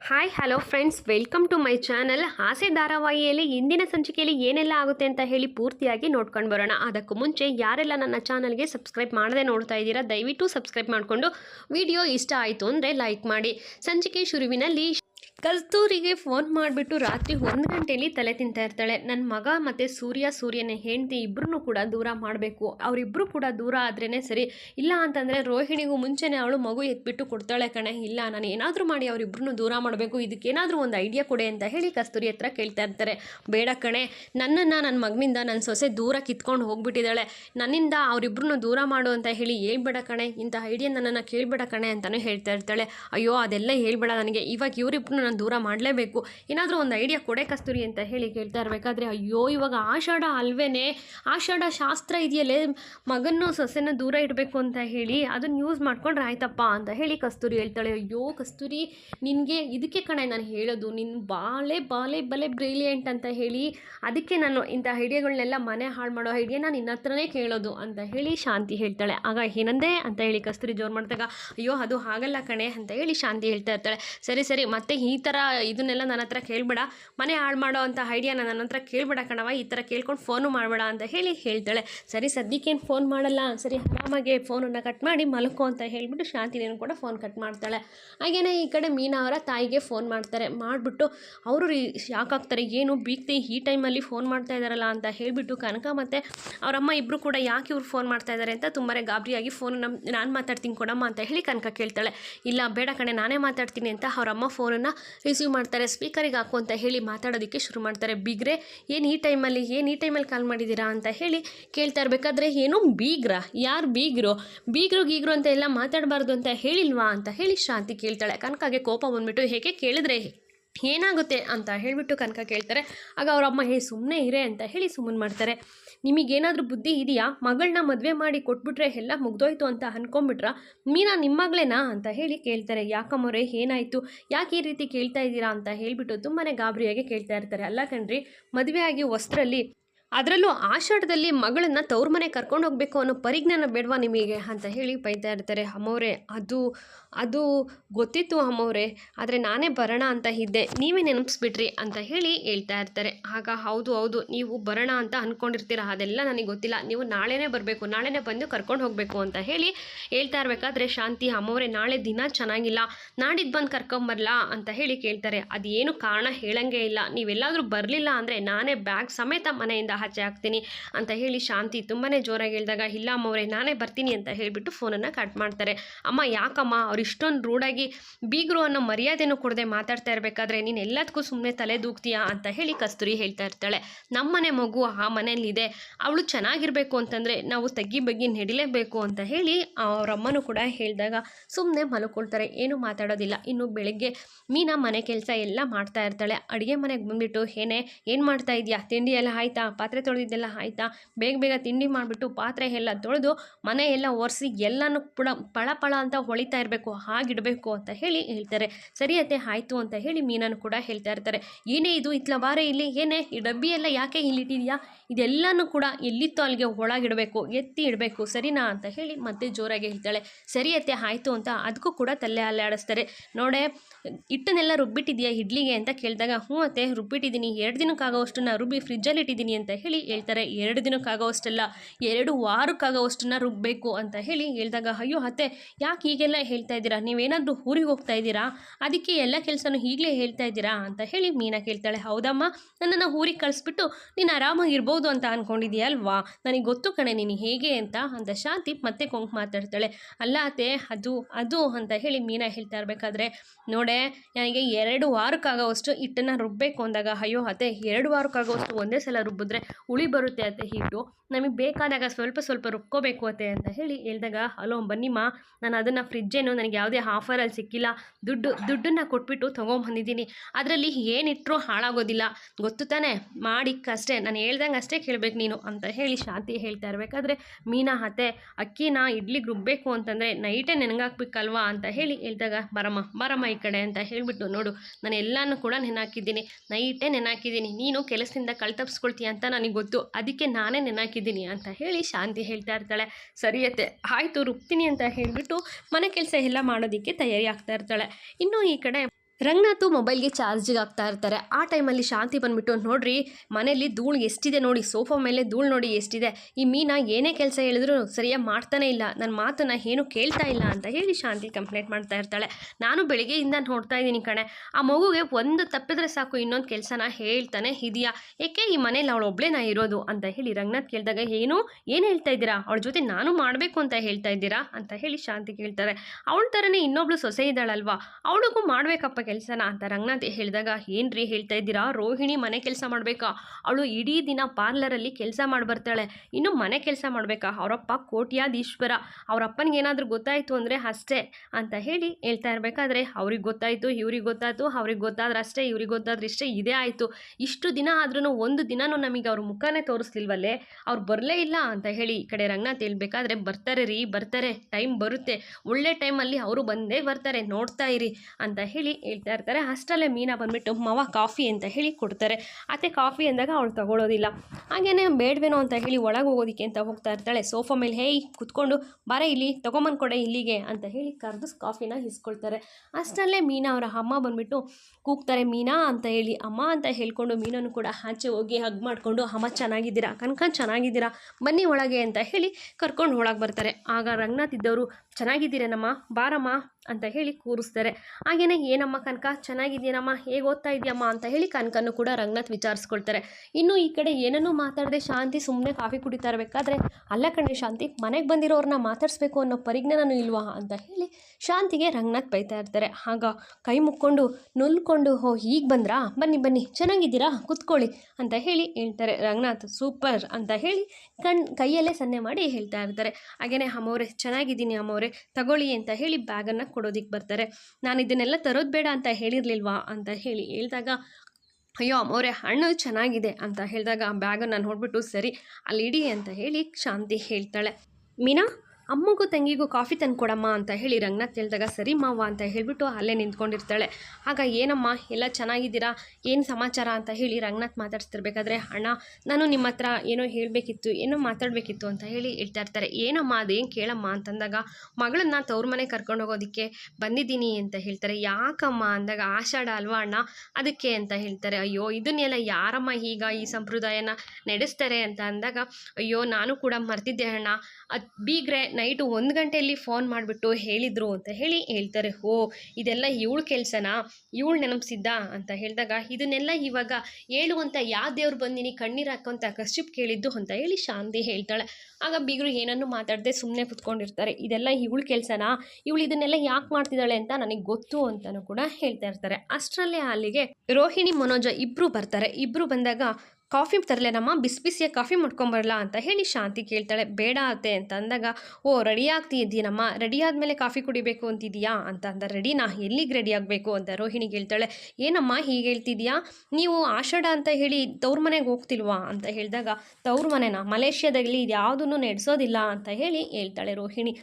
Hi hello friends welcome to my channel Aase ಧಾರಾವಾಹಿಯಲ್ಲಿ ಇಂದಿನ ಸಂಚಿಕೆಯಲ್ಲಿ ಏನೆಲ್ಲ ಆಗುತ್ತೆ ಅಂತ ಹೇಳಿ ಪೂರ್ತಿಯಾಗಿ ನೋಡ್ಕೊಂಡು ಬರೋಣ. ಅದಕ್ಕೂ ಮುಂಚೆ ಯಾರೆಲ್ಲ ನನ್ನ ಚಾನಲ್ಗೆ ಸಬ್ಸ್ಕ್ರೈಬ್ ಮಾಡದೆ ನೋಡ್ತಾ ಇದ್ದೀರಾ, ದಯವಿಟ್ಟು ಸಬ್ಸ್ಕ್ರೈಬ್ ಮಾಡಿಕೊಂಡು ವಿಡಿಯೋ ಇಷ್ಟ ಆಯಿತು ಅಂದರೆ ಲೈಕ್ ಮಾಡಿ. ಸಂಚಿಕೆ ಶುರುವಿನಲ್ಲಿ ಕಸ್ತೂರಿಗೆ ಫೋನ್ ಮಾಡಿಬಿಟ್ಟು ರಾತ್ರಿ ಒಂದು ಗಂಟೆಯಲ್ಲಿ ತಲೆ ತಿಂತಾ ಇರ್ತಾಳೆ. ನನ್ನ ಮಗ ಮತ್ತು ಸೂರ್ಯ, ಸೂರ್ಯನ, ಹೆಂಡತಿ ಇಬ್ಬರೂ ಕೂಡ ದೂರ ಮಾಡಬೇಕು. ಅವರಿಬ್ಬರು ಕೂಡ ದೂರ ಆದ್ರೇ ಸರಿ. ಇಲ್ಲ ಅಂತಂದರೆ ರೋಹಿಣಿಗೂ ಮುಂಚೆನೇ ಅವಳು ಮಗು ಎತ್ಬಿಟ್ಟು ಕೊಡ್ತಾಳೆ ಕಣೆ. ಇಲ್ಲ, ನಾನು ಏನಾದರೂ ಮಾಡಿ ಅವರಿಬ್ಬರನ್ನು ದೂರ ಮಾಡಬೇಕು. ಇದಕ್ಕೇನಾದರೂ ಒಂದು ಐಡಿಯಾ ಕೊಡೆ ಅಂತ ಹೇಳಿ ಕಸ್ತೂರಿ ಹತ್ರ ಕೇಳ್ತಾ ಇರ್ತಾರೆ. ಬೇಡ ಕಣೆ. ನನ್ನನ್ನು ನನ್ನ ಮಗನಿಂದ ನನ್ನ ಸೊಸೆ ದೂರ ಕಿತ್ಕೊಂಡು ಹೋಗಿಬಿಟ್ಟಿದ್ದಾಳೆ ನನ್ನಿಂದ ಅವರಿಬ್ಬರನ್ನು ದೂರ ಮಾಡು ಅಂತ ಹೇಳಿ ಹೇಳ್ಬೇಡ ಕಣೆ. ಇಂಥ ಐಡಿಯಾ ನನ್ನನ್ನು ಕೇಳಬೇಡ ಕಣೆ ಅಂತಲೂ ಹೇಳ್ತಾ ಇರ್ತಾಳೆ. ಅಯ್ಯೋ, ಅದೆಲ್ಲ ಹೇಳ್ಬೇಡ ನನಗೆ. ಇವಾಗ ಇವರಿಬ್ಬರು ನಾನು ದೂರ ಮಾಡಲೇಬೇಕು. ಏನಾದರೂ ಒಂದು ಐಡಿಯಾ ಕೊಡೆ ಕಸ್ತೂರಿ ಅಂತ ಹೇಳಿ ಕೇಳ್ತಾ ಇರಬೇಕಾದ್ರೆ, ಅಯ್ಯೋ, ಇವಾಗ ಆಷಾಢ ಅಲ್ವೇನೆ? ಆಷಾಢ ಶಾಸ್ತ್ರ ಇದೆಯಲ್ಲೇ? ಮಗನ್ನು ಸೊಸೆನ ದೂರ ಇಡಬೇಕು ಅಂತ ಹೇಳಿ ಅದನ್ನು ಯೂಸ್ ಮಾಡ್ಕೊಂಡ್ರೆ ಆಯ್ತಪ್ಪ ಅಂತ ಹೇಳಿ ಕಸ್ತೂರಿ ಹೇಳ್ತಾಳೆ. ಅಯ್ಯೋ, ಕಸ್ತೂರಿ, ನಿನಗೆ ಇದಕ್ಕೆ ಕಣೆ ನಾನು ಹೇಳೋದು. ನಿನ್ನ ಬಾಳೆ ಬಾಲೆ ಬಲೆ ಬ್ರಿಲಿಯಂಟ್ ಅಂತ ಹೇಳಿ ಅದಕ್ಕೆ ನಾನು ಇಂಥ ಐಡಿಯಾಗಳನ್ನೆಲ್ಲ ಮನೆ ಹಾಳು ಮಾಡೋ ಐಡಿಯಾನ ನಿನ್ನ ಹತ್ರನೇ ಕೇಳೋದು ಅಂತ ಹೇಳಿ ಶಾಂತಿ ಹೇಳ್ತಾಳೆ. ಆಗ ಏನಂದೆ ಅಂತ ಹೇಳಿ ಕಸ್ತೂರಿ ಜೋರು ಮಾಡಿದಾಗ, ಅಯ್ಯೋ, ಅದು ಹಾಗಲ್ಲ ಕಣೆ ಅಂತ ಹೇಳಿ ಶಾಂತಿ ಹೇಳ್ತಾ ಇರ್ತಾಳೆ. ಸರಿ ಸರಿ, ಮತ್ತೆ ಈ ಥರ ಇದನ್ನೆಲ್ಲ ನನ್ನ ಹತ್ರ ಕೇಳಬೇಡ. ಮನೆ ಹಾಳು ಮಾಡೋ ಅಂಥ ಐಡಿಯಾನ ನನ್ನ ಹತ್ರ ಕೇಳಬೇಡ ಕಣವ ಈ ಥರ ಕೇಳ್ಕೊಂಡು ಫೋನು ಮಾಡಬೇಡ ಅಂತ ಹೇಳಿ ಹೇಳ್ತಾಳೆ. ಸರಿ ಸದ್ಯಕ್ಕೇನು ಫೋನ್ ಮಾಡಲ್ಲ. ಸರಿ ಆರಾಮಾಗೆ ಫೋನನ್ನು ಕಟ್ ಮಾಡಿ ಮಲಕೋ ಅಂತ ಹೇಳಿಬಿಟ್ಟು ಶಾಂತಿನೇನು ಕೂಡ ಫೋನ್ ಕಟ್ ಮಾಡ್ತಾಳೆ. ಹಾಗೇನೆ ಈ ಕಡೆ ಮೀನಾ ಅವರ ತಾಯಿಗೆ ಫೋನ್ ಮಾಡ್ತಾರೆ. ಮಾಡಿಬಿಟ್ಟು ಅವರು ಯಾಕಾಗ್ತಾರೆ ಏನು ಬೀಗ್ತಿ ಈ ಟೈಮಲ್ಲಿ ಫೋನ್ ಮಾಡ್ತಾ ಇದ್ದಾರಲ್ಲ ಅಂತ ಹೇಳಿಬಿಟ್ಟು ಕನಕ ಮತ್ತು ಅವರಮ್ಮ ಇಬ್ಬರು ಕೂಡ ಯಾಕೆ ಇವ್ರು ಫೋನ್ ಮಾಡ್ತಾ ಇದ್ದಾರೆ ಅಂತ ತುಂಬಾ ಗಾಬರಿಯಾಗಿ ಫೋನ್ ನಾನು ಮಾತಾಡ್ತೀನಿ ಕೊಡಮ್ಮ ಅಂತ ಹೇಳಿ ಕನಕ ಕೇಳ್ತಾಳೆ. ಇಲ್ಲ ಬೇಡ ಕಣೆ, ನಾನೇ ಮಾತಾಡ್ತೀನಿ ಅಂತ ಅವರಮ್ಮ ಫೋನನ್ನು ರಿಸೀವ್ ಮಾಡ್ತಾರೆ, ಸ್ಪೀಕರಿಗೆ ಹಾಕು ಅಂತ ಹೇಳಿ ಮಾತಾಡೋದಕ್ಕೆ ಶುರು ಮಾಡ್ತಾರೆ. ಬೀಗ್ರೆ, ಏನು ಈ ಟೈಮಲ್ಲಿ, ಏನು ಈ ಟೈಮಲ್ಲಿ ಕಾಲ್ ಮಾಡಿದ್ದೀರಾ ಅಂತ ಹೇಳಿ ಕೇಳ್ತಾ ಇರಬೇಕಾದ್ರೆ ಏನು ಬೀಗ್ರ, ಯಾರು ಬೀಗ್ರು? ಬೀಗ್ರು, ಗೀಗ್ರು ಅಂತ ಎಲ್ಲ ಮಾತಾಡಬಾರ್ದು ಅಂತ ಹೇಳಿಲ್ವಾ ಅಂತ ಹೇಳಿ ಶಾಂತಿ ಕೇಳ್ತಾಳೆ. ಕನಕಾಗೆ ಕೋಪ ಬಂದ್ಬಿಟ್ಟು, ಹೇಗೆ ಕೇಳಿದ್ರೆ? ಏನಾಗುತ್ತೆ ಅಂತ ಹೇಳಿಬಿಟ್ಟು ಕನಕ ಕೇಳ್ತಾರೆ. ಆಗ ಅವರಮ್ಮ, ಹೇ ಸುಮ್ಮನೆ ಇರೇ ಅಂತ ಹೇಳಿ ಸುಮ್ಮನೆ ಮಾಡ್ತಾರೆ. ನಿಮಗೇನಾದರೂ ಬುದ್ಧಿ ಇದೆಯಾ? ಮಗಳನ್ನ ಮದುವೆ ಮಾಡಿ ಕೊಟ್ಬಿಟ್ರೆ ಎಲ್ಲ ಮುಗ್ದೋಯ್ತು ಅಂತ ಅನ್ಕೊಂಬಿಟ್ರ ಮೀನಾ ನಿಮ್ಮಗಳೇನಾ ಅಂತ ಹೇಳಿ ಕೇಳ್ತಾರೆ. ಯಾಕಮ್ಮವ್ರೆ, ಏನಾಯಿತು? ಯಾಕೆ ಈ ರೀತಿ ಕೇಳ್ತಾ ಇದ್ದೀರಾ? ಅಂತ ಹೇಳಿಬಿಟ್ಟು ತುಂಬಾ ಗಾಬರಿಯಾಗಿ ಕೇಳ್ತಾ ಇರ್ತಾರೆ. ಅಲ್ಲ ಕಣ್ರಿ ಆಗಿ ವಸ್ತ್ರಲ್ಲಿ ಅದರಲ್ಲೂ ಆಷಾಢದಲ್ಲಿ ಮಗಳನ್ನ ತವ್ರ ಮನೆ ಕರ್ಕೊಂಡು ಹೋಗಬೇಕು ಅನ್ನೋ ಪರಿಜ್ಞಾನ ಬೇಡವಾ ನಿಮಗೆ ಅಂತ ಹೇಳಿ ಬೈತಾ ಇರ್ತಾರೆ ಅಮ್ಮವ್ರೆ. ಅದು ಅದು ಗೊತ್ತಿತ್ತು ಅಮ್ಮವ್ರೆ, ಆದರೆ ನಾನೇ ಬರೋಣ ಅಂತ ಇದ್ದೆ, ನೀವೇ ನೆನಪಿಸ್ಬಿಟ್ರಿ ಅಂತ ಹೇಳಿ ಹೇಳ್ತಾ ಇರ್ತಾರೆ. ಆಗ ಹೌದು ಹೌದು, ನೀವು ಬರೋಣ ಅಂತ ಅಂದ್ಕೊಂಡಿರ್ತೀರ ಅದೆಲ್ಲ ನನಗೆ ಗೊತ್ತಿಲ್ಲ. ನೀವು ನಾಳೆನೇ ಬರಬೇಕು, ನಾಳೆನೇ ಬಂದು ಕರ್ಕೊಂಡು ಹೋಗಬೇಕು ಅಂತ ಹೇಳಿ ಹೇಳ್ತಾ ಇರಬೇಕಾದ್ರೆ ಶಾಂತಿ, ಅಮ್ಮವ್ರೆ, ನಾಳೆ ದಿನ ಚೆನ್ನಾಗಿಲ್ಲ ನಾಡಿದ್ದು ಬಂದು ಕರ್ಕೊಂಬರಲ್ಲ ಅಂತ ಹೇಳಿ ಕೇಳ್ತಾರೆ. ಅದೇನು ಕಾರಣ ಹೇಳಂಗೆ ಇಲ್ಲ. ನೀವೆಲ್ಲಾದರೂ ಬರಲಿಲ್ಲ ಅಂದರೆ ನಾನೇ ಬ್ಯಾಗ್ ಸಮೇತ ಮನೆಯಿಂದ ಆಚೆ ಹಾಕ್ತೀನಿ ಅಂತ ಹೇಳಿ ಶಾಂತಿ ತುಂಬಾ ಜೋರಾಗಿ ಹೇಳಿದಾಗ, ಇಲ್ಲ ಅವರೇ, ನಾನೇ ಬರ್ತೀನಿ ಅಂತ ಹೇಳಿಬಿಟ್ಟು ಫೋನನ್ನು ಕಟ್ ಮಾಡ್ತಾರೆ. ಅಮ್ಮ ಯಾಕಮ್ಮ ಅವ್ರು ಇಷ್ಟೊಂದು ರೂಢಾಗಿ ಬೀಗರು ಅನ್ನೋ ಮರ್ಯಾದೆನೂ ಕೊಡದೆ ಮಾತಾಡ್ತಾ ಇರಬೇಕಾದ್ರೆ ನೀನು ಎಲ್ಲದಕ್ಕೂ ಸುಮ್ಮನೆ ತಲೆ ದೂಗ್ತೀಯಾ? ಅಂತ ಹೇಳಿ ಕಸ್ತೂರಿ ಹೇಳ್ತಾ ಇರ್ತಾಳೆ. ನಮ್ಮನೆ ಮಗು ಆ ಮನೆಯಲ್ಲಿದೆ ಅವಳು ಚೆನ್ನಾಗಿರಬೇಕು ಅಂತಂದರೆ ನಾವು ತಗ್ಗಿ ಬಗ್ಗಿ ನಡಿಲೇಬೇಕು ಅಂತ ಹೇಳಿ ಅವರಮ್ಮನೂ ಕೂಡ ಹೇಳಿದಾಗ ಸುಮ್ಮನೆ ಮಲ್ಕೊಳ್ತಾರೆ. ಏನು ಮಾತಾಡೋದಿಲ್ಲ. ಇನ್ನು ಬೆಳಗ್ಗೆ ಮೀನಾ ಮನೆ ಕೆಲಸ ಎಲ್ಲ ಮಾಡ್ತಾ ಇರ್ತಾಳೆ. ಅಡುಗೆ ಮನೆಗೆ ಬಂದುಬಿಟ್ಟು, ಏನೇ, ಏನು ಮಾಡ್ತಾ ಇದೆಯಾ? ತಿಂಡಿ ಎಲ್ಲ ಆಯಿತಾ? ಪಾತ್ರೆ ತೊಳೆದಿದ್ದೆಲ್ಲ ಆಯಿತಾ? ಬೇಗ ಬೇಗ ತಿಂಡಿ ಮಾಡಿಬಿಟ್ಟು ಪಾತ್ರೆ ಎಲ್ಲ ತೊಳೆದು ಮನೆ ಎಲ್ಲ ಒರೆಸಿ ಎಲ್ಲನೂ ಕೂಡ ಪಳ ಪಳ ಅಂತ ಹೊಳಿತಾ ಇರಬೇಕು, ಹಾಗಿಡಬೇಕು ಅಂತ ಹೇಳಿ ಹೇಳ್ತಾರೆ. ಸರಿ ಅತ್ತೆ, ಆಯಿತು ಅಂತ ಹೇಳಿ ಮೀನನ್ನು ಕೂಡ ಹೇಳ್ತಾ ಇರ್ತಾರೆ. ಏನೇ ಇದು ಇತ್ಲ ಬಾರೆ ಇಲ್ಲಿ, ಏನೇ? ಈ ಡಬ್ಬಿ ಎಲ್ಲ ಯಾಕೆ ಇಲ್ಲಿಟ್ಟಿದೆಯಾ ಇದೆಲ್ಲನೂ ಕೂಡ ಎಲ್ಲಿತ್ತು ಅಲ್ಲಿಗೆ ಒಳಗಿಡಬೇಕು, ಎತ್ತಿ ಇಡಬೇಕು, ಸರಿನಾ ಅಂತ ಹೇಳಿ ಮತ್ತೆ ಜೋರಾಗಿ ಹೇಳ್ತಾಳೆ. ಸರಿ ಅತ್ತೆ, ಆಯಿತು ಅಂತ ಅದಕ್ಕೂ ಕೂಡ ತಲೆ ಅಲ್ಲಾಡಿಸ್ತಾರೆ ನೋಡೆ, ಹಿಟ್ಟನ್ನೆಲ್ಲ ರುಬ್ಬಿಟ್ಟಿದೆಯಾ ಇಡ್ಲಿಗೆ ಅಂತ ಕೇಳಿದಾಗ, ಹ್ಞೂ ಅತ್ತೆ, ರುಬ್ಬಿಟ್ಟಿದ್ದೀನಿ. ಎರಡು ದಿನಕ್ಕಾಗೋವಷ್ಟನ್ನ ರುಬ್ಬಿ ಫ್ರಿಜ್ಜಲ್ಲಿ ಇಟ್ಟಿದ್ದೀನಿ ಅಂತ ಹೇಳಿ ಹೇಳ್ತಾರೆ, ಎರಡು ದಿನಕ್ಕಾಗೋವಷ್ಟಲ್ಲ, ಎರಡು ವಾರಕ್ಕಾಗೋವಷ್ಟನ್ನ ರುಬ್ಬಬೇಕು ಅಂತ ಹೇಳಿ ಹೇಳಿದಾಗ, ಅಯ್ಯೋ ಅತ್ತೆ, ಯಾಕೆ ಹೀಗೆಲ್ಲ ಹೇಳ್ತಾ ಇದ್ದೀರಾ? ನೀವೇನಾದರೂ ಊರಿಗೆ ಹೋಗ್ತಾ ಇದ್ದೀರಾ? ಅದಕ್ಕೆ ಎಲ್ಲ ಕೆಲಸನೂ ಈಗಲೇ ಹೇಳ್ತಾ ಇದ್ದೀರಾ? ಅಂತ ಹೇಳಿ ಮೀನಾ ಕೇಳ್ತಾಳೆ, ಹೌದಮ್ಮ, ನನ್ನನ್ನು ಊರಿಗೆ ಕಳಿಸ್ಬಿಟ್ಟು ನೀನು ಆರಾಮಾಗಿರ್ಬೋದು ಅಂತ ಅಂದ್ಕೊಂಡಿದ್ದೀಯ ಅಲ್ವಾ? ನನಗೆ ಗೊತ್ತು ಕಣೆ, ನೀನು ಹೇಗೆ ಅಂತ ಅಂತ ಶಾಂತಿ ಮತ್ತೆ ಕೊಂಕ್ ಮಾತಾಡ್ತಾಳೆ, ಅಲ್ಲ ಅತ್ತೆ, ಅದು ಅದು ಅಂತ ಹೇಳಿ ಮೀನಾ ಹೇಳ್ತಾ ಇರಬೇಕಾದ್ರೆ, ನೋಡೆ, ನನಗೆ ಎರಡು ವಾರಕ್ಕಾಗೋವಷ್ಟು ಹಿಟ್ಟನ್ನು ರುಬ್ಬಬೇಕು ಅಂದಾಗ, ಅಯ್ಯೋ ಅತ್ತೆ, ಎರಡು ವಾರಕ್ಕಾಗೋವಷ್ಟು ಒಂದೇ ಸಲ ರುಬ್ಬಿದ್ರೆ ಹುಳಿ ಬರುತ್ತೆ ಅಂತ ಹಿಟ್ಟು ನಮಗೆ ಬೇಕಾದಾಗ ಸ್ವಲ್ಪ ಸ್ವಲ್ಪ ರುಬ್ಕೋಬೇಕು ಅತ್ತೆ ಅಂತ ಹೇಳಿ ಹೇಳಿದಾಗ, ಹಲೋ ಬನ್ನಿಮ್ಮ ನಾನು ಅದನ್ನು ಫ್ರಿಜ್ಜೇನು ನನಗೆ ಯಾವುದೇ ಆಫರಲ್ಲಿ ಸಿಕ್ಕಿಲ್ಲ. ದುಡ್ಡು, ದುಡ್ಡನ್ನು ಕೊಟ್ಬಿಟ್ಟು ತೊಗೊಂಬಂದಿದ್ದೀನಿ. ಅದರಲ್ಲಿ ಏನಿಟ್ಟರೂ ಹಾಳಾಗೋದಿಲ್ಲ. ಗೊತ್ತು ತಾನೇ? ಮಾಡಿಕ್ಕಷ್ಟೇ. ನಾನು ಹೇಳ್ದಂಗೆ ಅಷ್ಟೇ ಕೇಳಬೇಕು ನೀನು, ಅಂತ ಹೇಳಿ ಶಾಂತಿ ಹೇಳ್ತಾ ಇರಬೇಕಾದ್ರೆ, ಮೀನಾ ಹತ್ತೆ ಅಕ್ಕಿನ ಇಡ್ಲಿಗೆ ರುಬ್ಬಬೇಕು ಅಂತಂದರೆ ನೈಟೇ ನೆನಗಾಕ್ಬೇಕಲ್ವಾ? ಅಂತ ಹೇಳಿ ಹೇಳ್ದಾಗ, ಬರಮ್ಮ ಬರಮ್ಮ ಈ ಕಡೆ, ಅಂತ ಹೇಳಿಬಿಟ್ಟು, ನೋಡು, ನಾನು ಎಲ್ಲನೂ ಕೂಡ ನೆನಾಕಿದ್ದೀನಿ ನೈಟೇ ನೆನಾಕಿದ್ದೀನಿ ನೀನು ಕೆಲಸದಿಂದ ಕಳ್ತಪ್ಸ್ಕೊಳ್ತೀಯ ಅಂತ ನನಗೆ ಗೊತ್ತು, ಅದಕ್ಕೆ ನಾನೇ ನೆನಾಕಿದ್ದೀನಿ ಅಂತ ಹೇಳಿ ಶಾಂತಿ ಹೇಳ್ತಾ ಇರ್ತಾಳೆ. ಸರಿಯತ್ತೆ ಆಯಿತು, ರುಬ್ತೀನಿ ಅಂತ ಹೇಳಿಬಿಟ್ಟು ಮನೆ ಕೆಲಸ ಎಲ್ಲ ಮಾಡೋದಕ್ಕೆ ತಯಾರಿ ಆಗ್ತಾ ಇರ್ತಾಳೆ. ಇನ್ನು ಈ ಕಡೆ ರಂಗನಾಥು ಮೊಬೈಲ್ಗೆ ಚಾರ್ಜಿಗೆ ಹಾಕ್ತಾ ಇರ್ತಾರೆ. ಆ ಟೈಮಲ್ಲಿ ಶಾಂತಿ ಬಂದುಬಿಟ್ಟು, ನೋಡ್ರಿ ಮನೆಯಲ್ಲಿ ಧೂಳು ಎಷ್ಟಿದೆ ನೋಡಿ, ಸೋಫಾ ಮೇಲೆ ಧೂಳು ನೋಡಿ ಎಷ್ಟಿದೆ. ಈ ಮೀನಾ ಏನೇ ಕೆಲಸ ಹೇಳಿದ್ರು ಸರಿಯಾಗಿ ಮಾಡ್ತಾನೆ ಇಲ್ಲ. ನನ್ನ ಮಾತನ್ನ ಏನು ಕೇಳ್ತಾ ಇಲ್ಲ ಅಂತ ಹೇಳಿ ಶಾಂತಿ ಕಂಪ್ಲೇಂಟ್ ಮಾಡ್ತಾ ಇರ್ತಾಳೆ. ನಾನು ಬೆಳಿಗ್ಗೆಯಿಂದ ನೋಡ್ತಾ ಇದ್ದೀನಿ ಕಣೆ. ಆ ಮಗುಗೆ ಒಂದು ತಪ್ಪಿದ್ರೆ ಸಾಕು, ಇನ್ನೊಂದು ಕೆಲಸನ ಹೇಳ್ತಾನೆ ಇದೆಯಾ. ಏಕೆ ಈ ಮನೇಲಿ ಅವಳು ಒಬ್ಳೇನಾ ಇರೋದು ಅಂತ ಹೇಳಿ ರಂಗನಾಥ್ ಕೇಳಿದಾಗ, ಏನು? ಏನು ಹೇಳ್ತಾ ಇದ್ದೀರಾ? ಅವಳ ಜೊತೆ ನಾನು ಮಾಡಬೇಕು ಅಂತ ಹೇಳ್ತಾ ಇದ್ದೀರಾ? ಅಂತ ಹೇಳಿ ಶಾಂತಿ ಕೇಳ್ತಾರೆ. ಅವಳ ಥರನೇ ಇನ್ನೊಬ್ಳು ಸೊಸೆ ಇದ್ದಾಳಲ್ವಾ? ಅವಳಿಗೂ ಮಾಡಬೇಕಪ್ಪ ಕೆಲಸನ? ಅಂತ ರಂಗನಾಥ್ ಹೇಳಿದಾಗ, ಏನ್ರಿ ಹೇಳ್ತಾ ಇದ್ದೀರಾ? ರೋಹಿಣಿ ಮನೆ ಕೆಲಸ ಮಾಡಬೇಕಾ? ಅವಳು ಇಡೀ ದಿನ ಪಾರ್ಲರಲ್ಲಿ ಕೆಲಸ ಮಾಡಿ ಬರ್ತಾಳೆ. ಇನ್ನು ಮನೆ ಕೆಲಸ ಮಾಡಬೇಕಾ? ಅವರಪ್ಪ ಕೋಟ್ಯಾಧೀಶ್ವರ. ಅವರಪ್ಪನಿಗೆ ಏನಾದರೂ ಗೊತ್ತಾಯಿತು ಅಂದರೆ ಅಷ್ಟೇ ಅಂತ ಹೇಳಿ ಹೇಳ್ತಾ ಇರಬೇಕಾದ್ರೆ, ಅವ್ರಿಗೆ ಗೊತ್ತಾಯಿತು, ಇವ್ರಿಗೆ ಗೊತ್ತಾಯ್ತು, ಅವ್ರಿಗೆ ಗೊತ್ತಾದ್ರೆ ಅಷ್ಟೇ, ಇವ್ರಿಗೆ ಗೊತ್ತಾದ್ರೆ ಇಷ್ಟೇ, ಇದೇ ಆಯಿತು. ಇಷ್ಟು ದಿನ ಆದ್ರೂ ಒಂದು ದಿನನೂ ನಮಗೆ ಅವ್ರ ಮುಖನೇ ತೋರಿಸ್ಲಿಲ್ವಲ್ಲೇ? ಅವ್ರು ಬರಲೇ ಇಲ್ಲ ಅಂತ ಹೇಳಿ ಈ ಕಡೆ ರಂಗನಾಥ್ ಹೇಳ್ಬೇಕಾದ್ರೆ, ಬರ್ತಾರೆ ರೀ, ಬರ್ತಾರೆ, ಟೈಮ್ ಬರುತ್ತೆ. ಒಳ್ಳೆ ಟೈಮಲ್ಲಿ ಅವರು ಬಂದೇ ಬರ್ತಾರೆ, ನೋಡ್ತಾ ಇರಿ ಅಂತ ಹೇಳಿ ಹೇಳ್ತಾ ಇರ್ತಾರೆ. ಅಷ್ಟರಲ್ಲೇ ಮೀನಾ ಬಂದುಬಿಟ್ಟು, ಮವ, ಕಾಫಿ ಅಂತ ಹೇಳಿ ಕೊಡ್ತಾರೆ. ಅತ್ತೆ ಕಾಫಿ ಅಂದಾಗ ಅವಳು ತಗೊಳ್ಳೋದಿಲ್ಲ ಹಾಗೇನೆ ಬೇಡವೇನೋ ಅಂತ ಹೇಳಿ ಒಳಗೆ ಹೋಗೋದಕ್ಕೆ ಅಂತ ಹೋಗ್ತಾ ಇರ್ತಾಳೆ. ಸೋಫಾ ಮೇಲೆ ಹೇಯ್ ಕುತ್ಕೊಂಡು ಬರ ಇಲ್ಲಿ, ತೊಗೊಂಬಂದು ಕೊಡೆ ಇಲ್ಲಿಗೆ ಅಂತ ಹೇಳಿ ಕರೆದು ಕಾಫಿನ ಇಸ್ಕೊಳ್ತಾರೆ ಅಷ್ಟರಲ್ಲೇ ಮೀನಾ ಅವರ ಅಮ್ಮ ಬಂದುಬಿಟ್ಟು ಕೂಗ್ತಾರೆ. ಮೀನಾ ಅಂತ ಹೇಳಿ ಅಮ್ಮ ಅಂತ ಹೇಳ್ಕೊಂಡು ಮೀನನ್ನು ಕೂಡ ಆಚೆ ಹೋಗಿ ಹಗ್ ಮಾಡಿಕೊಂಡು, ಅಮ್ಮ, ಚೆನ್ನಾಗಿದ್ದೀರಾ? ಕನಕ, ಚೆನ್ನಾಗಿದ್ದೀರಾ? ಬನ್ನಿ ಒಳಗೆ ಅಂತ ಹೇಳಿ ಕರ್ಕೊಂಡು ಒಳಗೆ ಬರ್ತಾರೆ. ಆಗ ರಂಗನಾಥ್ ಇದ್ದವರು, ಚೆನ್ನಾಗಿದ್ದೀರೇನಮ್ಮ? ಬಾರಮ್ಮ? ಅಂತ ಹೇಳಿ ಕೂರಿಸ್ತಾರೆ. ಹಾಗೇನೆ, ಏನಮ್ಮ ಕನಕ, ಚೆನ್ನಾಗಿದ್ದೀನಮ್ಮ? ಹೇಗೆ ಓದ್ತಾ ಇದೆಯಮ್ಮ ಅಂತ ಹೇಳಿ ಕನಕನ್ನು ಕೂಡ ರಂಗನಾಥ್ ವಿಚಾರಿಸ್ಕೊಳ್ತಾರೆ. ಇನ್ನು ಈ ಕಡೆ ಏನನ್ನೂ ಮಾತಾಡದೆ ಶಾಂತಿ ಸುಮ್ಮನೆ ಕಾಫಿ ಕುಡಿತಾ ಇರಬೇಕಾದ್ರೆ, ಅಲ್ಲ ಕಣೆ ಶಾಂತಿ, ಮನೆಗೆ ಬಂದಿರೋರನ್ನ ಮಾತಾಡಿಸ್ಬೇಕು ಅನ್ನೋ ಪರಿಜ್ಞಾನನೂ ಇಲ್ವಾ? ಅಂತ ಹೇಳಿ ಶಾಂತಿಗೆ ರಂಗನಾಥ್ ಬೈತಾ ಇರ್ತಾರೆ. ಆಗ ಕೈ ಮುಕ್ಕೊಂಡು ನುಲ್ಕೊಂಡು, ಹೋ ಈಗ ಬಂದ್ರಾ? ಬನ್ನಿ ಬನ್ನಿ, ಚೆನ್ನಾಗಿದ್ದೀರಾ? ಕುತ್ಕೊಳ್ಳಿ ಅಂತ ಹೇಳಿ ಹೇಳ್ತಾರೆ. ರಂಗನಾಥ್, ಸೂಪರ್ ಅಂತ ಹೇಳಿ ಕಣ್, ಕೈಯಲ್ಲೇ ಸನ್ನೆ ಮಾಡಿ ಹೇಳ್ತಾ ಇರ್ತಾರೆ. ಹಾಗೆಯೇ ಅಮ್ಮವ್ರೆ, ಚೆನ್ನಾಗಿದ್ದೀನಿ ಅಮ್ಮವ್ರೆ, ತಗೊಳ್ಳಿ ಅಂತ ಹೇಳಿ ಬ್ಯಾಗನ್ನು ಕೊಡೋದಿಕ್ಕೆ ಬರ್ತಾರೆ. ನಾನು ಇದನ್ನೆಲ್ಲ ತರೋದು ಬೇಡ ಅಂತ ಹೇಳಿರ್ಲಿಲ್ವಾ? ಅಂತ ಹೇಳಿ ಹೇಳಿದಾಗ, ಅಯ್ಯೋ ಅಮ್ಮವ್ರೆ ಹಣ್ಣು ಚೆನ್ನಾಗಿದೆ ಅಂತ ಹೇಳಿದಾಗ, ಆ ಬ್ಯಾಗನ್ನು ನೋಡ್ಬಿಟ್ಟು ಸರಿ ಅಲ್ಲಿ ಇಡಿ ಅಂತ ಹೇಳಿ ಶಾಂತಿ ಹೇಳ್ತಾಳೆ. ಮೀನಾ ಅಮ್ಮಗೂ ತಂಗಿಗೂ ಕಾಫಿ ತಂದು ಕೊಡಮ್ಮ ಅಂತ ಹೇಳಿ ರಂಗನಾಥ್ ಹೇಳಿದಾಗ, ಸರಿ ಮಾವ ಅಂತ ಹೇಳಿಬಿಟ್ಟು ಅಲ್ಲೇ ನಿಂತ್ಕೊಂಡಿರ್ತಾಳೆ. ಆಗ, ಏನಮ್ಮ, ಎಲ್ಲ ಚೆನ್ನಾಗಿದ್ದೀರಾ? ಏನು ಸಮಾಚಾರ ಅಂತ ಹೇಳಿ ರಂಗನಾಥ್ ಮಾತಾಡ್ಸ್ತಿರ್ಬೇಕಾದ್ರೆ, ಅಣ್ಣ, ನಾನು ನಿಮ್ಮ ಹತ್ರ ಏನೋ ಹೇಳಬೇಕಿತ್ತು, ಏನೋ ಮಾತಾಡಬೇಕಿತ್ತು ಅಂತ ಹೇಳಿ ಹೇಳ್ತಾ ಇರ್ತಾರೆ. ಏನಮ್ಮ, ಅದೇನು ಕೇಳಮ್ಮ ಅಂತಂದಾಗ, ಮಗಳನ್ನ ತವ್ರ ಮನೆ ಕರ್ಕೊಂಡು ಹೋಗೋದಕ್ಕೆ ಬಂದಿದ್ದೀನಿ ಅಂತ ಹೇಳ್ತಾರೆ. ಯಾಕಮ್ಮ ಅಂದಾಗ, ಆಷಾಢ ಅಲ್ವಾ ಅಣ್ಣ? ಅದಕ್ಕೆ ಅಂತ ಹೇಳ್ತಾರೆ. ಅಯ್ಯೋ, ಇದನ್ನೆಲ್ಲ ಯಾರಮ್ಮ ಈಗ ಈ ಸಂಪ್ರದಾಯನ ನಡೆಸ್ತಾರೆ ಅಂತ ಅಂದಾಗ, ಅಯ್ಯೋ, ನಾನು ಕೂಡ ಮರ್ತಿದ್ದೆ ಅಣ್ಣ. ಅದು ಬೀಗ್ರೆ ನೈಟು ಒಂದು ಗಂಟೆಯಲ್ಲಿ ಫೋನ್ ಮಾಡಿಬಿಟ್ಟು ಹೇಳಿದರು ಅಂತ ಹೇಳಿ ಹೇಳ್ತಾರೆ ಓ ಇದೆಲ್ಲ ಇವಳು ಕೆಲಸನಾ? ಇವಳು ನೆನಪಿಸಿದ್ದ? ಅಂತ ಹೇಳಿದಾಗ, ಇದನ್ನೆಲ್ಲ ಇವಾಗ ಹೇಳುವಂಥ ಯಾವ ದೇವ್ರು ಬಂದಿನಿ, ಕಣ್ಣೀರು ಹಾಕೋಂತ ಕಶ್ಯಪ್ ಕೇಳಿದ್ದು? ಅಂತ ಹೇಳಿ ಶಾಂತಿ ಹೇಳ್ತಾಳೆ. ಆಗ ಬೀಗರು ಏನನ್ನು ಮಾತಾಡದೆ ಸುಮ್ಮನೆ ಕುತ್ಕೊಂಡಿರ್ತಾರೆ. ಇದೆಲ್ಲ ಇವಳು ಕೆಲಸನಾ? ಇವಳು ಇದನ್ನೆಲ್ಲ ಯಾಕೆ ಮಾಡ್ತಿದ್ದಾಳೆ ಅಂತ ನನಗೆ ಗೊತ್ತು ಅಂತಲೂ ಕೂಡ ಹೇಳ್ತಾ ಇರ್ತಾರೆ. ಅಷ್ಟರಲ್ಲೇ ಅಲ್ಲಿಗೆ ರೋಹಿಣಿ, ಮನೋಜ ಇಬ್ಬರು ಬರ್ತಾರೆ. ಇಬ್ಬರು ಬಂದಾಗ ಕಾಫಿ ತರಲೇನಮ್ಮ ಬಿಸಿ ಬಿಸಿಯ ಕಾಫಿ ಮಾಡ್ಕೊಂಬರಲ್ಲ ಅಂತ ಹೇಳಿ ಶಾಂತಿ ಕೇಳ್ತಾಳೆ. ಬೇಡ ಅತ್ತೆ ಅಂತ ಅಂದಾಗ ಓ ರೆಡಿ ಆಗ್ತಿ ಇದ್ದೀನಮ್ಮ. ರೆಡಿ ಆದಮೇಲೆ ಕಾಫಿ ಕುಡಿಬೇಕು ಅಂತಿದೀಯಾ ಅಂತ ಅಂದ ರೆಡಿ, ನಾ ಎಲ್ಲಿಗೆ ರೆಡಿ ಆಗಬೇಕು ಅಂತ ರೋಹಿಣಿ ಹೇಳ್ತಾಳೆ ಏನಮ್ಮ ಹೀಗೆ ಹೇಳ್ತಿದ್ಯಾ ನೀವು ಆಷಾಢ ಅಂತ ಹೇಳಿ ತವ್ರ ಮನೆಗೆ ಹೋಗ್ತಿಲ್ವಾ? ಅಂತ ಹೇಳಿದಾಗ, ತವ್ರ ಮನೆನ? ಮಲೇಷ್ಯಾದಲ್ಲಿ ಇದು ಯಾವುದನ್ನು ನಡೆಸೋದಿಲ್ಲ ಅಂತ ಹೇಳಿ ಹೇಳ್ತಾಳೆ ರೋಹಿಣಿ.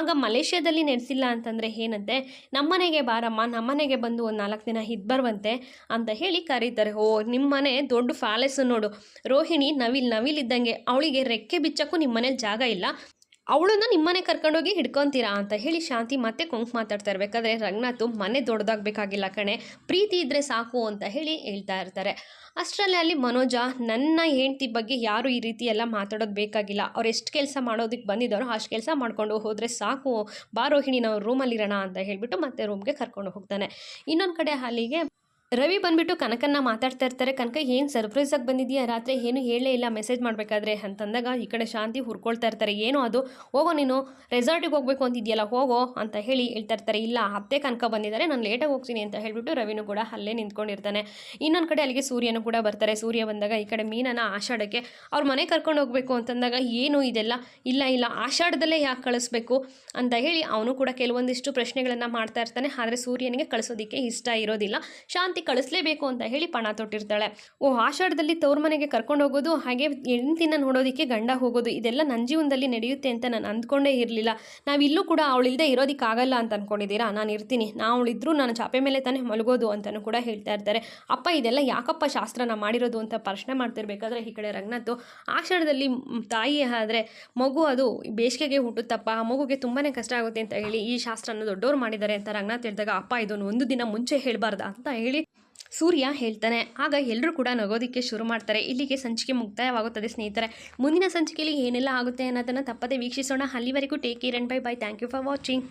ಆಗ ಮಲೇಷ್ಯಾದಲ್ಲಿ ನಡೆಸಿಲ್ಲ ಅಂತಂದರೆ ಏನಂತೆ? ನಮ್ಮನೆಗೆ ಬಾರಮ್ಮ ನಮ್ಮನೆಗೆ ಬಂದು ಒಂದು ನಾಲ್ಕು ದಿನ ಇದ್ದು ಬರುವಂತೆ ಅಂತ ಹೇಳಿ ಕರೀತಾರೆ. ಓ ನಿಮ್ಮ ಮನೆ ದೊಡ್ಡ ಫ್ಯಾಲೆಸ್ ನೋಡು. ರೋಹಿಣಿ ನವಿಲ್ ನವಿಲ್ ಇದ್ದಂಗೆ ಅವಳಿಗೆ ರೆಕ್ಕೆ ಬಿಚ್ಚಕ್ಕೂ ನಿಮ್ಮ ಮನೇಲಿ ಜಾಗ ಇಲ್ಲ. ಅವಳನ್ನ ನಿಮ್ಮನೆ ಕರ್ಕೊಂಡೋಗಿ ಹಿಡ್ಕೊತೀರಾ ಅಂತ ಹೇಳಿ ಶಾಂತಿ ಮತ್ತೆ ಕೊಂಕ್ ಮಾತಾಡ್ತಾ ಇರ್ಬೇಕಾದ್ರೆ ರಂಗನಾಥ್ ಮನೆ ದೊಡ್ಡದಾಗಬೇಕಾಗಿಲ್ಲ ಕಣೆ. ಪ್ರೀತಿ ಇದ್ದರೆ ಸಾಕು ಅಂತ ಹೇಳಿ ಹೇಳ್ತಾ ಇರ್ತಾರೆ. ಅಷ್ಟರಲ್ಲಿ ಅಲ್ಲಿ ಮನೋಜ, ನನ್ನ ಹೆಂಡತಿ ಬಗ್ಗೆ ಯಾರು ಈ ರೀತಿ ಎಲ್ಲ ಮಾತಾಡೋದು ಬೇಕಾಗಿಲ್ಲ. ಅವ್ರು ಎಷ್ಟು ಕೆಲಸ ಮಾಡೋದಕ್ಕೆ ಬಂದಿದ್ದಾರೋ ಅಷ್ಟು ಕೆಲಸ ಮಾಡ್ಕೊಂಡು ಹೋದರೆ ಸಾಕು. ಬಾ ರೋಹಿಣಿ, ನಾವು ರೂಮಲ್ಲಿರೋಣ ಅಂತ ಹೇಳಿಬಿಟ್ಟು ಮತ್ತೆ ರೂಮ್ಗೆ ಕರ್ಕೊಂಡು ಹೋಗ್ತಾನೆ. ಇನ್ನೊಂದು ಕಡೆ ಅಲ್ಲಿಗೆ ರವಿ ಬಂದ್ಬಿಟ್ಟು ಕನಕನ್ನ ಮಾತಾಡ್ತಾ ಇರ್ತಾರೆ. ಕನಕ, ಏನು ಸರ್ಪ್ರೈಸಾಗಿ ಬಂದಿದೆಯಾ? ರಾತ್ರಿ ಏನು ಹೇಳೇ ಇಲ್ಲ. ಮೆಸೇಜ್ ಮಾಡಬೇಕಾದ್ರೆ? ಅಂತಂದಾಗ ಈ ಕಡೆ ಶಾಂತಿ ಹುರ್ಕೊಳ್ತಾ ಇರ್ತಾರೆ. ಏನೋ ಅದು? ಹೋಗೋ ನೀನು. ರೆಸಾರ್ಟಿಗೆ ಹೋಗಬೇಕು ಅಂತಿದ್ಯಲ್ಲ, ಹೋಗೋ ಅಂತ ಹೇಳಿ ಹೇಳ್ತಾ ಇರ್ತಾರೆ. ಇಲ್ಲ, ಅತ್ತೆ ಕನಕ ಬಂದಿದ್ದಾರೆ. ನಾನು ಲೇಟಾಗಿ ಹೋಗ್ತೀನಿ ಅಂತ ಹೇಳಿಬಿಟ್ಟು ರವಿನೂ ಕೂಡ ಅಲ್ಲೇ ನಿಂತ್ಕೊಂಡಿರ್ತಾನೆ. ಇನ್ನೊಂದು ಕಡೆ ಅಲ್ಲಿಗೆ ಸೂರ್ಯನು ಕೂಡ ಬರ್ತಾರೆ. ಸೂರ್ಯ ಬಂದಾಗ ಈ ಕಡೆ ಮೀನನ ಆಷಾಢಕ್ಕೆ, ಅವ್ರ ಮನೆ ಕರ್ಕೊಂಡು ಹೋಗಬೇಕು ಅಂತಂದಾಗ, ಏನು ಇದೆಲ್ಲ? ಇಲ್ಲ ಇಲ್ಲ. ಆಷಾಢದಲ್ಲೇ ಯಾಕೆ ಕಳಿಸ್ಬೇಕು? ಅಂತ ಹೇಳಿ ಅವನು ಕೂಡ ಕೆಲವೊಂದಿಷ್ಟು ಪ್ರಶ್ನೆಗಳನ್ನು ಮಾಡ್ತಾ ಇರ್ತಾನೆ. ಆದರೆ ಸೂರ್ಯನಿಗೆ ಕಳಿಸೋದಕ್ಕೆ ಇಷ್ಟ ಇರೋದಿಲ್ಲ. ಶಾಂತಿ ಕಳಿಸ್ಲೇಬೇಕು ಅಂತ ಹೇಳಿ ಪಣ ತೊಟ್ಟಿರ್ತಾಳೆ. ಓ, ಆಷಾಢದಲ್ಲಿ ತವ್ರ ಮನೆಗೆ ಕರ್ಕೊಂಡು ಹೋಗೋದು, ಹಾಗೆ ಹೆಂಡತಿನ ನೋಡೋದಕ್ಕೆ ಗಂಡ ಹೋಗೋದು, ಇದೆಲ್ಲ ನನ್ನ ಜೀವನದಲ್ಲಿ ನಡೆಯುತ್ತೆ ಅಂತ ನಾನು ಅಂದ್ಕೊಂಡೇ ಇರಲಿಲ್ಲ. ನಾವಿಲ್ಲೂ ಕೂಡ ಅವಳಿಲ್ಲದೆ ಇರೋದಕ್ಕಾಗಲ್ಲ ಅಂತ ಅಂದ್ಕೊಂಡಿದ್ದೀರಾ ನಾನು ಇರ್ತೀನಿ. ನಾ ಅವಳಿದ್ರು ನಾನು ಚಾಪೆ ಮೇಲೆ ತಾನೇ ಮಲಗೋದು ಅಂತಲೂ ಕೂಡ ಹೇಳ್ತಾ ಇರ್ತಾರೆ. ಅಪ್ಪ, ಇದೆಲ್ಲ ಯಾಕಪ್ಪ ಶಾಸ್ತ್ರನ ಮಾಡಿರೋದು ಅಂತ ಪ್ರಶ್ನೆ ಮಾಡ್ತಿರ್ಬೇಕಾದ್ರೆ ಈ ಕಡೆ ರಂಗನಾಥ್, ಆಷಾಢದಲ್ಲಿ ತಾಯಿ ಆದರೆ ಮಗು ಅದು ಬೇಸಿಗೆಗೆ ಹುಟ್ಟುತ್ತಪ್ಪ ಆ ಮಗುಗೆ ತುಂಬಾ ಕಷ್ಟ ಆಗುತ್ತೆ ಅಂತ ಹೇಳಿ ಈ ಶಾಸ್ತ್ರನ ದೊಡ್ಡವ್ರು ಮಾಡಿದ್ದಾರೆ ಅಂತ ರಂಗನಾಥ್ ಹೇಳಿದಾಗ, ಅಪ್ಪ ಇದನ್ನು ಒಂದು ದಿನ ಮುಂಚೆ ಹೇಳಬಾರ್ದ ಅಂತ ಹೇಳಿ ಸೂರ್ಯ ಹೇಳ್ತಾನೆ, ಆಗ ಎಲ್ಲರೂ ಕೂಡ ನಗೋದಕ್ಕೆ ಶುರು ಮಾಡ್ತಾರೆ. ಇಲ್ಲಿಗೆ ಸಂಚಿಕೆ ಮುಕ್ತಾಯವಾಗುತ್ತದೆ ಸ್ನೇಹಿತರೆ. ಮುಂದಿನ ಸಂಚಿಕೆಯಲ್ಲಿ ಏನೆಲ್ಲ ಆಗುತ್ತೆ ಅನ್ನೋದನ್ನು ತಪ್ಪದೆ ವೀಕ್ಷಿಸೋಣ. ಅಲ್ಲಿವರೆಗೂ take care and bye bye thank you for watching